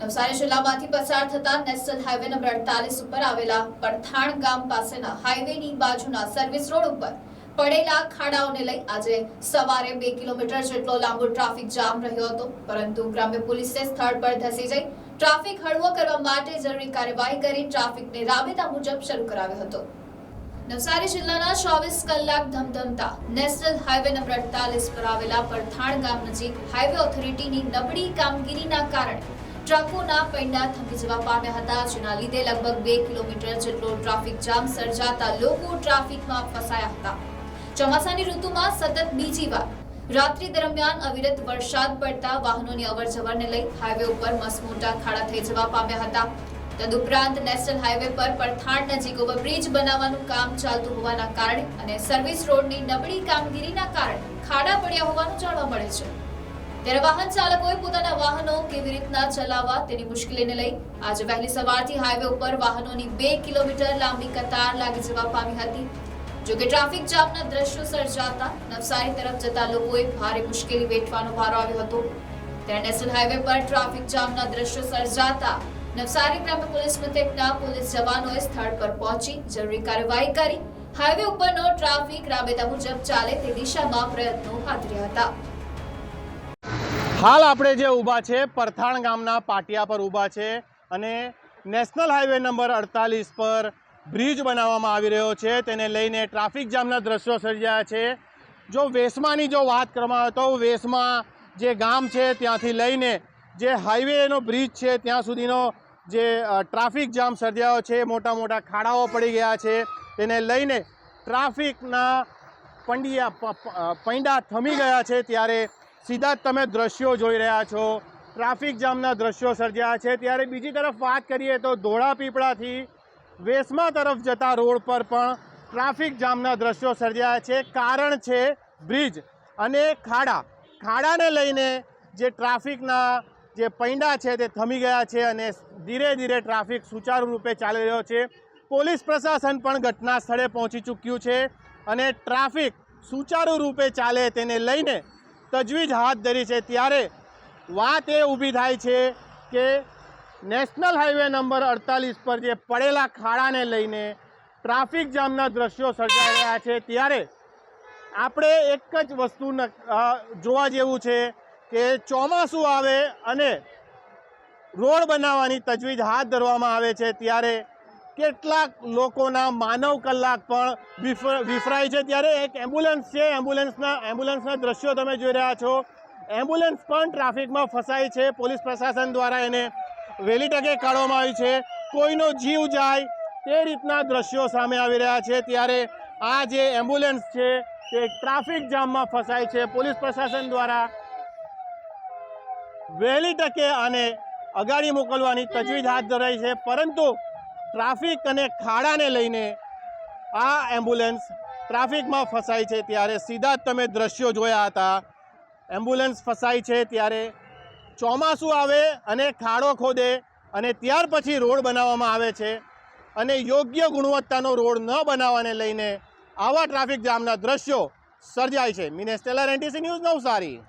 નવસારી જિલ્લામાંથી પસાર થતા નેશનલ હાઈવે નંબર અડતાલીસ ઉપર આવેલા પડથાણ ગામ પાસેના હાઈવેની બાજુના સર્વિસ રોડ ઉપર પડેલા ખાડાઓને લઈ આજે સવારે બે કિલોમીટર જેટલો લાંબો ટ્રાફિક જામ રહ્યો હતો, પરંતુ ગ્રામ્ય પોલીસે સ્થળ પર ધસી જઈ ટ્રાફિક હળવો કરવા માટે જરૂરી કાર્યવાહી કરી ટ્રાફિકને રાબેતા મુજબ શરૂ કરાવ્યો હતો. નવસારી જિલ્લાના ચોવીસ કલાક ધમધમતા નેશનલ હાઈવે નંબર અડતાલીસ પર આવેલા પડથાણ ગામ નજીક હાઈવે ઓથોરિટીની નબળી કામગીરીના કારણે ટ્રકોના પૈંડા થંભી જવા પામ્યા હતા. જેના લીધે લગભગ બે કિલોમીટર જેટલો ટ્રાફિક જામ સર્જાતા લોકો ટ્રાફિકમાં ફસાયા હતા. ચોમાસાની ઋતુમાં સતત બીજી વાર રાત્રિ દરમિયાન અવિરત વરસાદ પડતા વાહનોની અવરજવરને લઈ હાઈવે ઉપર મસમોટા ખાડા થઈ જવા પામ્યા હતા. તદુપરાંત નેશનલ હાઈવે પર પડથાણ નજીક ઓવરબ્રિજ બનાવવાનું કામ ચાલતું હોવાના કારણે અને સર્વિસ રોડની નબળી કામગીરીના કારણે ખાડા પડ્યા હોવાનું જાણવા મળે છે. વાહન ચાલકોએ પોતાના વાહનો કેવી રીતના ચલાવવા તેની મુશ્કેલીને લઈ આજે વહેલી સવારથી હાઈવે ઉપર વાહનોની બે કિલોમીટર લાંબી કતાર લાગી જવા પામી હતી. જો ટ્રાફિક જામના દ્રશ્યો સર્જાતા નવસારી તરફ જતા લોકોએ ભારે મુશ્કેલી વેઠવાનો વારો આવ્યો હતો. ત્યારે નેશનલ હાઈવે પર ટ્રાફિક જામના દ્રશ્યો સર્જાતા નવસારી ગ્રામ્ય પોલીસ મથકના પોલીસ જવાનોએ સ્થળ પર પહોંચી જરૂરી કાર્યવાહી કરી. હાઈવે ઉપરનો ટ્રાફિક રાબેતા મુજબ ચાલે તે દિશામાં પ્રયત્નો હાથ રહ્યા હતા. હાલ આપણે જે ઊભા છે, પરથાણ ગામના પાટિયા પર ઊભા છે અને નેશનલ હાઈવે નંબર અડતાલીસ પર બ્રિજ બનાવવામાં આવી રહ્યો છે. તેને લઈને ટ્રાફિક જામના દ્રશ્યો સર્જાયા છે. જો વેસમાની જો વાત કરવામાં આવે તો વેસમાં જે ગામ છે, ત્યાંથી લઈને જે હાઈવેનો બ્રિજ છે, ત્યાં સુધીનો જે ટ્રાફિક જામ સર્જાયો છે. મોટા મોટા ખાડાઓ પડી ગયા છે. તેને લઈને ટ્રાફિકના પંડિયા પૈંડા થમી ગયા છે. ત્યારે સીધા જ તમે દ્રશ્યો જોઈ રહ્યા છો. ટ્રાફિક જામના દ્રશ્યો સર્જ્યા છે. ત્યારે બીજી તરફ વાત કરીએ તો ધોળાપીપળાથી વેસમા તરફ જતા રોડ પર પણ ટ્રાફિક જામના દ્રશ્યો સર્જ્યા છે. કારણ છે બ્રિજ અને ખાડા. ખાડાને લઈને જે ટ્રાફિકના જે પૈંડા છે તે થમી ગયા છે અને ધીરે ધીરે ટ્રાફિક સુચારુ રૂપે ચાલી રહ્યો છે. પોલીસ પ્રશાસન પણ ઘટના સ્થળે પહોંચી ચૂક્યું છે અને ટ્રાફિક સુચારુ રૂપે ચાલે તેને લઈને તજવીજ હાથ ધરી છે. ત્યારે વાત એ ઊભી થાય છે કે નેશનલ હાઈવે નંબર અડતાલીસ પર જે પડેલા ખાડાને લઈને ટ્રાફિક જામના દ્રશ્યો સર્જાઈ રહ્યા છે. ત્યારે આપણે એક જ વસ્તુ જોવા જેવું છે કે ચોમાસું આવે અને રોડ બનાવવાની તજવીજ હાથ ધરવામાં આવે છે. ત્યારે કેટલાક લોકોના માનવ કલાક પણ વિફ- વિફરાય છે. ત્યારે એક એમ્બ્યુલન્સ છે. એમ્બ્યુલન્સના એમ્બ્યુલન્સના દ્રશ્યો તમે જોઈ રહ્યા છો. એમ્બ્યુલન્સ પણ ટ્રાફિકમાં ફસાય છે. પોલીસ પ્રશાસન દ્વારા એને વહેલી તકે કાઢવામાં આવી છે. કોઈનો જીવ જાય તે રીતના દ્રશ્યો સામે આવી રહ્યા છે. ત્યારે આ જે એમ્બ્યુલન્સ છે તે ટ્રાફિક જામમાં ફસાય છે. પોલીસ પ્રશાસન દ્વારા વહેલી તકે આને અગાડી મોકલવાની તજવીજ હાથ ધરાઈ છે. પરંતુ ટ્રાફિક અને ખાડાને લઈને આ એમ્બ્યુલન્સ ટ્રાફિકમાં ફસાય છે ત્યારે સીધા જ તમે દ્રશ્યો જોયા હતા. એમ્બ્યુલન્સ ફસાય છે ત્યારે ચોમાસું આવે અને ખાડો ખોદે અને ત્યાર પછી રોડ બનાવવામાં આવે છે અને યોગ્ય ગુણવત્તાનો રોડ ન બનાવવાને લઈને આવા ટ્રાફિક જામના દ્રશ્યો સર્જાય છે. મિનેસ્ટેલર ટેલર એનટીસી ન્યૂઝ નવસારી.